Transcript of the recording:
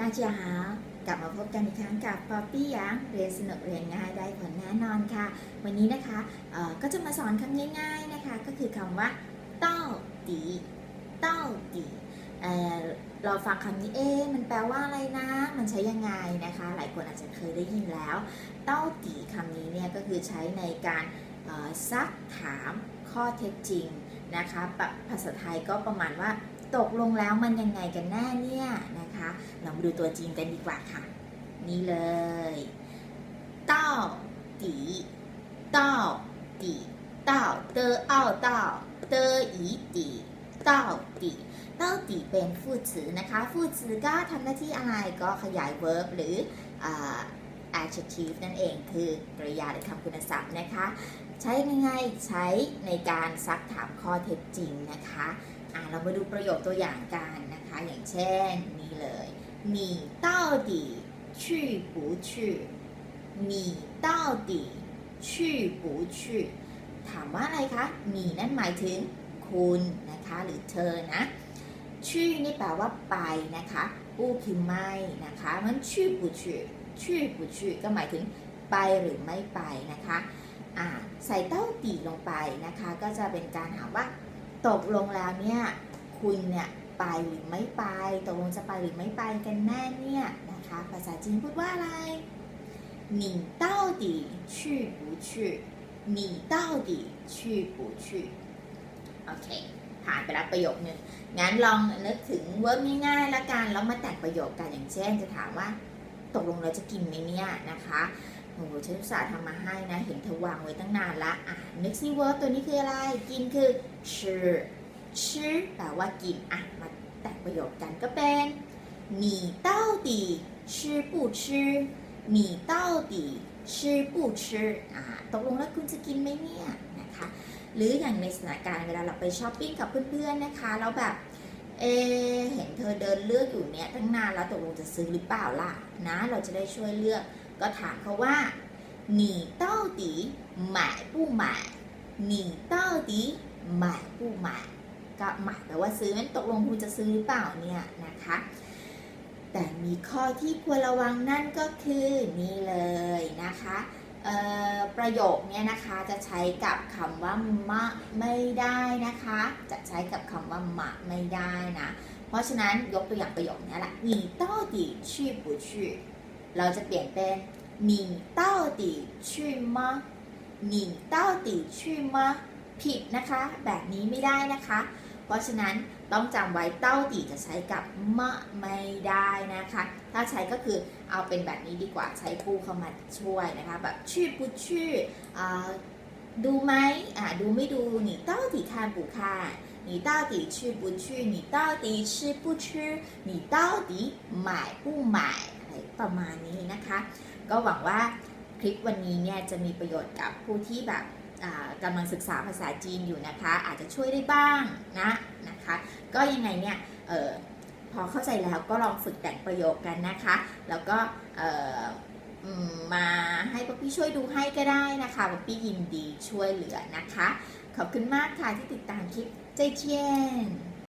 大家好กลับมาพบกันอีกครั้งกับป๊อปปี้ยังเรียนสนุกเรียนง่ายได้ผลแน่นอนค่ะ วันนี้นะคะเอ่อก็จะมาสอนคำง่าย ๆนะคะ ก็คือคำว่าเต้าตีเต้าตีเอ่อเราฟังคำนี้เอ๊ะมันแปลว่าอะไรนะ มันใช้ยังไงนะคะ หลายคนอาจจะเคยได้ยินแล้ว เต้าตีคำนี้เนี่ยก็คือใช้ในการเอ่อซักถามข้อเท็จจริงนะคะปะภาษาไทยก็ประมาณว่า ตกลงแล้วมันยังไงกันแน่เนี่ยนะคะเรามาดูตัวจริงกันดีกว่าค่ะ นี่เลยต้าตีต้าตีต้าเตออาต้าเตออีตีต้าตีเต้าตีเป็นฟูดสือนะคะฟูดสือก็ทำหน้าที่อะไรก็ขยาย verb หรือ adjective นั่นเองคือกริยาหรือคำคุณศัพท์นะคะ ใช้ยังไงใช้ในการซักถามข้อเท็จจริงนะคะ เรามาดูประโยคตัวอย่างกันนะคะ อย่างเช่นนี่เลย你到底去不去你到底去不去ถามว่าอะไรคะ你นั่นหมายถึงคุณนะคะหรือเธอนะชื่อนี่แปลว่าไปนะคะปูคือไม่นะคะมันชื่อปูชื่อชื่อปูชื่อก็หมายถึงไปหรือไม่ไปนะคะ อ่าใส่เต้าตีลงไปนะคะ ก็จะเป็นการถามว่า ตกลงแล้วเนี่ยคุณเนี่ยไปหรือไม่ไปตกลงจะไปหรือไม่ไปกันแน่เนี่ยนะคะภาษาจีนพูดว่าอะไร你到底去不去你到底去不去โอเคผ่านไปแล้วประโยคหนึ่งงั้นลองนึกถึงเวิร์กง่ายๆละกันแล้วมาแต่งประโยคกันอย่างเช่น จะถามว่า ตกลงเราจะกินไหมเนี่ยนะคะ โอ้โหฉันอุตส่าห์ทำมาให้นะ เห็นเธอ วางไว้ตั้งนานละ อ่ะ นึกซิเวิร์บตัวนี้คืออะไร กินคือชื่อชื่อแปลว่ากิน อ่ะ มาแต่งประโยคกันก็เป็น你到底吃不吃你到底吃不吃อ่าตกลงแล้วคุณจะกินไหมเนี่ยนะคะ หรืออย่างในสถานการณ์เวลาเราไปช้อปปิ้งกับเพื่อนๆนะคะ แล้วแบบ เอะเห็นเธอเดินเลือกอยู่เนี่ยตั้งนานแล้วตกลงจะซื้อหรือเปล่าล่ะ นะ เราจะได้ช่วยเลือก ก็ถามเขาว่า 你到底买不买你到底买不买ก็หมายแปลว่าซื้อนั้นตกลงคุณจะซื้อหรือเปล่าเนี่ยนะคะ แต่มีข้อที่ควรระวังนั่นก็คือนี่เลยนะคะเอ่อประโยคเนี้ยนะคะจะใช้กับคำว่ามะไม่ได้นะคะ จะใช้กับคำว่ามะไม่ได้นะ เพราะฉะนั้นยกตัวอย่างประโยคนี้แหละ你到底去不去เราจะเปลี่ยนเป็น 你到底去吗你到底去吗ผิดนะคะ แบบนี้ไม่ได้นะคะ เพราะฉะนั้นต้องจำไว้เต้าตีจะใช้กับมะไม่ได้นะคะ ถ้าใช้ก็คือเอาเป็นแบบนี้ดีกว่าใช้ผู้เข้ามาช่วยนะคะ แบบชื่อผู้ชื่ออ่าดูไหมอ่าดูไม่ดู你到底看不看你到底去不去你到底吃不吃你到底买不买อะไรประมาณนี้นะคะ ก็หวังว่าคลิปวันนี้เนี่ยจะมีประโยชน์กับผู้ที่แบบกำลังศึกษาภาษาจีนอยู่นะคะ อาจจะช่วยได้บ้างนะนะคะ ก็ยังไงเนี่ยออพอเข้าใจแล้วก็ลองฝึกแต่งประโยคกันนะคะ แล้วก็มมาให้ป๊อปปี้ช่วยดูให้ก็ได้นะคะป๊อปปี้ยินดีช่วยเหลือนะคะ ขอบคุณมากค่ะที่ติดตามคลิปใจเจียน